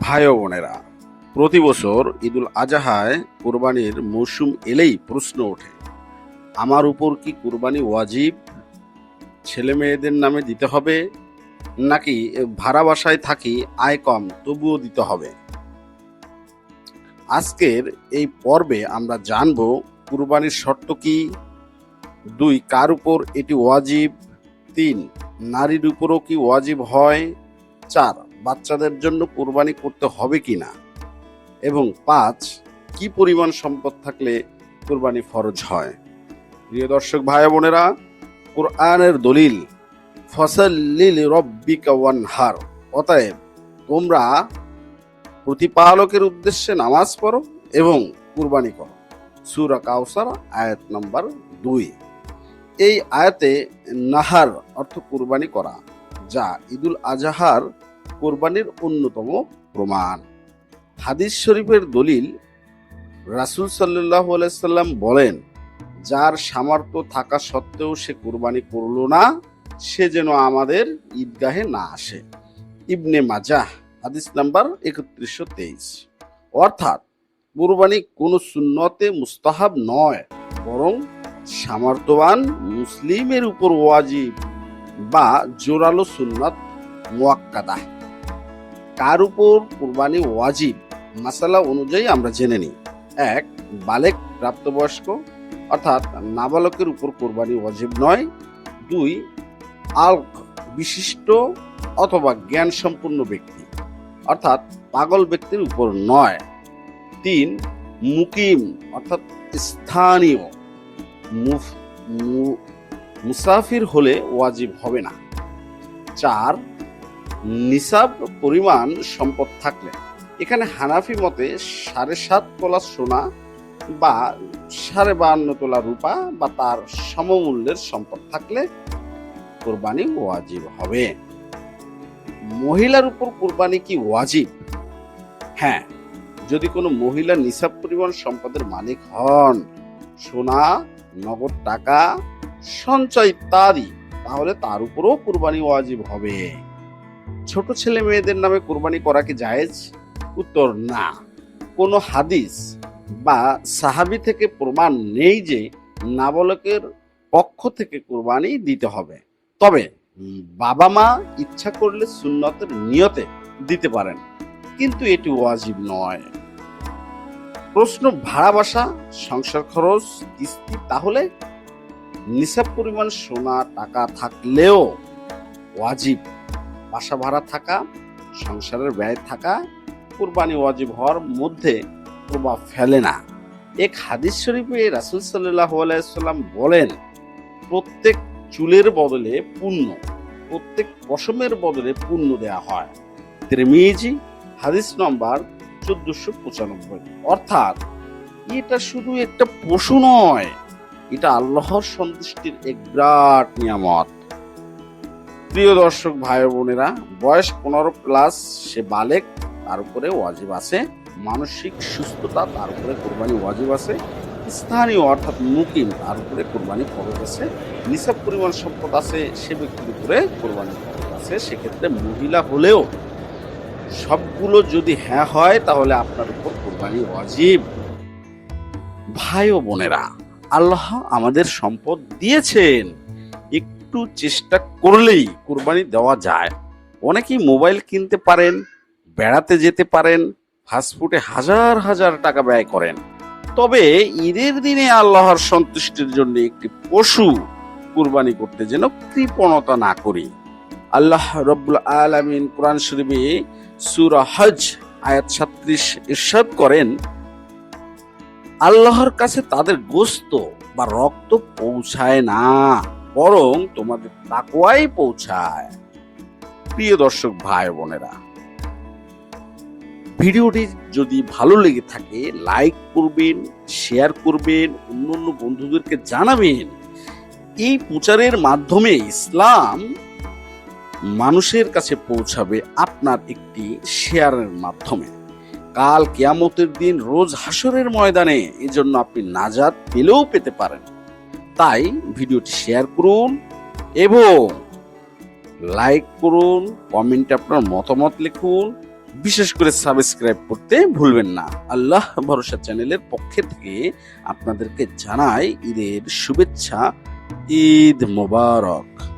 ভাই বোনেরা, প্রতি বছর ঈদুল আজহায় কোরবানির মৌসুম এলেই প্রশ্ন ওঠে, আমার উপর কি কোরবানি ওয়াজিব? ছেলে মেয়েদের নামে দিতে হবে নাকি ভাড়া বাসায় থাকি আয় কম তবুও দিতে হবে? আজকের এই পর্বে আমরা জানব কুরবানির শর্ত কি, দুই, কার উপর এটি ওয়াজিব? তিন, নারীর উপরও কি ওয়াজিব হয়? চার বাচ্চাদের জন্য কোরবানি করতে হবে কিনা? এবং পাঁচ, কি পরিমাণ সম্পদ থাকলে কোরবানি ফরজ হয়? প্রিয় দর্শক ভাই বোনেরা, কোরআনের দলিল ফসলিল রব্বিকা ওয়ানহার অতএব তোমরা প্রতিপালকের উদ্দেশ্যে নামাজ পড়ো এবং কুরবানি করো। সুরা কাউসার আয়াত নম্বর দুই। এই আয়াতে নাহার অর্থ কুরবানি করা, যা ঈদুল আজহার কোরবানির অন্যতম প্রমাণ। হাদিস শরীফের দলিল রাসুল সাল্লাহ সাল্লাম বলেন, যার সামর্থ্য থাকা সত্ত্বেও সে কোরবানি করল না, সে যেন আমাদের ঈদগাহে না আসে। ইবনে মাজাহ, হাদিস নাম্বার একত্রিশশো তেইশ। অর্থাৎ, কোরবানি কোনো সুন্নতে মুস্তাহাব নয়, বরং সামর্থ্যবান মুসলিমের উপর ওয়াজিব বা জোরালো সুন্নত মোয়াক্কাদা কার উপর কোরবানি ওয়াজিব? মাসালা অনুযায়ী আমরা জেনে নিই। এক, বালেক প্রাপ্তবয়স্ক, অর্থাৎ নাবালকের উপর কোরবানি ওয়াজিব নয়। দুই, আল্ক বিশিষ্ট অথবা জ্ঞান সম্পন্ন ব্যক্তি, অর্থাৎ পাগল ব্যক্তির উপর নয়। তিন, মুকিম, অর্থাৎ স্থানীয় মুসাফির হলে ওয়াজিব হবে না। চার নিসাব পরিমাণ সম্পদ থাকলে। এখানে হানাফি মতে সাড়ে সাত তোলা সোনা বা সাড়ে বাহান্ন তোলা রূপা বা তার সমমূল্যের সম্পদ থাকলে কোরবানি ওয়াজিব হবে। মহিলার উপর কোরবানি কি ওয়াজিব? হ্যাঁ যদি কোনো মহিলা নিসাব পরিমাণ সম্পদের মালিক হন, সোনা, নগদ টাকা, সঞ্চয় ইত্যাদি, তাহলে তার উপরও কোরবানি ওয়াজিব হবে। ছোট ছেলে মেয়েদের নামে কোরবানি করা কি জায়েজ? উত্তর, না। কোনো হাদিস বা সাহাবি থেকে প্রমাণ নেই যে নাবালকের পক্ষ থেকে কোরবানি দিতে হবে। তবে বাবা মা ইচ্ছা করলে সুন্নতের নিয়তে দিতে পারেন, কিন্তু এটি ওয়াজিব নয়। প্রশ্ন, ভাড়া বাসা, সংসার খরচ, কিস্তি, তাহলে নিসাব পরিমাণ সোনা, টাকা থাকলেও ওয়াজিব। বাসা ভাড়া থাকা, সংসারের ব্যয় থাকা, কুরবানি ওয়াজিব হওয়ার মধ্যে প্রভাব ফেলে না। এক হাদিস শরীফে রাসুল সাল্লাহ আলাইসাল্লাম বলেন, প্রত্যেক চুলের বদলে পুণ্য, প্রত্যেক পশমের বদলে পুণ্য দেয়া হয়। তিরমিজি, হাদিস নম্বর চোদ্দশো পঁচানব্বই। অর্থাৎ, এটা শুধু একটা পশু নয়, এটা আল্লাহর সন্তুষ্টির এক বিরাট নিয়ামত। প্রিয় দর্শক ভাই বোনেরা, বয়স পনেরো প্লাস সে বালেক, তার উপরে ওয়াজিব আছে, মানসিক সুস্থতা, তার উপরে কোরবানি ওয়াজিব আছে, স্থানীয় অর্থাৎ মুকিম, তার উপরে কোরবানি খরচ আছে, নিসাব পরিমাণ সম্পদ আছে, সে ব্যক্তির উপরে কোরবানি খরচ আছে, সেক্ষেত্রে মহিলা হলেও সবগুলো যদি হ্যাঁ হয়, তাহলে আপনার উপর কোরবানি ওয়াজিব। ভাই ও বোনেরা, আল্লাহ আমাদের সম্পদ দিয়েছেন। একটু চেষ্টা করলেই কোরবানি দেওয়া যায়। অনেকেই মোবাইল কিনতে পারেন, বেড়াতে যেতে পারেন ফাস্টফুডে হাজার হাজার টাকা ব্যয় করেন। তবে ঈদের দিনে আল্লাহর সন্তুষ্টির জন্য একটি পশু কুরবানি করতে যেন কৃপণতা না করি। আল্লাহ রব্বুল আলামিন কোরআন শরীফে সূরা হজ আয়াত সাত্রিশ ইরশাদ করেন, আল্লাহর কাছে তাদের গোস্ত বা রক্ত পৌঁছায় না। বরং তোমাদের তাকওয়াই পৌঁছায়। প্রিয় দর্শক ভাই বোনেরা, ভিডিওটি যদি ভালো লেগে থাকে, লাইক করবেন, শেয়ার করবেন, অন্য অন্য বন্ধুদেরকে জানাবেন। এই প্রচারের মাধ্যমে ইসলাম মানুষের কাছে পৌঁছাবে আপনার একটি শেয়ারের মাধ্যমে। কাল কেয়ামতের দিন রোজ হাসরের ময়দানে এজন্য আপনি নাজাদ পেলেও পেতে পারেন। তাই ভিডিওটি শেয়ার করুন এবং লাইক করুন কমেন্টে আপনার মতামত লিখুন। বিশেষ করে সাবস্ক্রাইব করতে ভুলবেন না। আল্লাহ ভরসা চ্যানেলের পক্ষে থেকে আপনাদেরকে জানাই ঈদের শুভেচ্ছা। ঈদ মোবারক।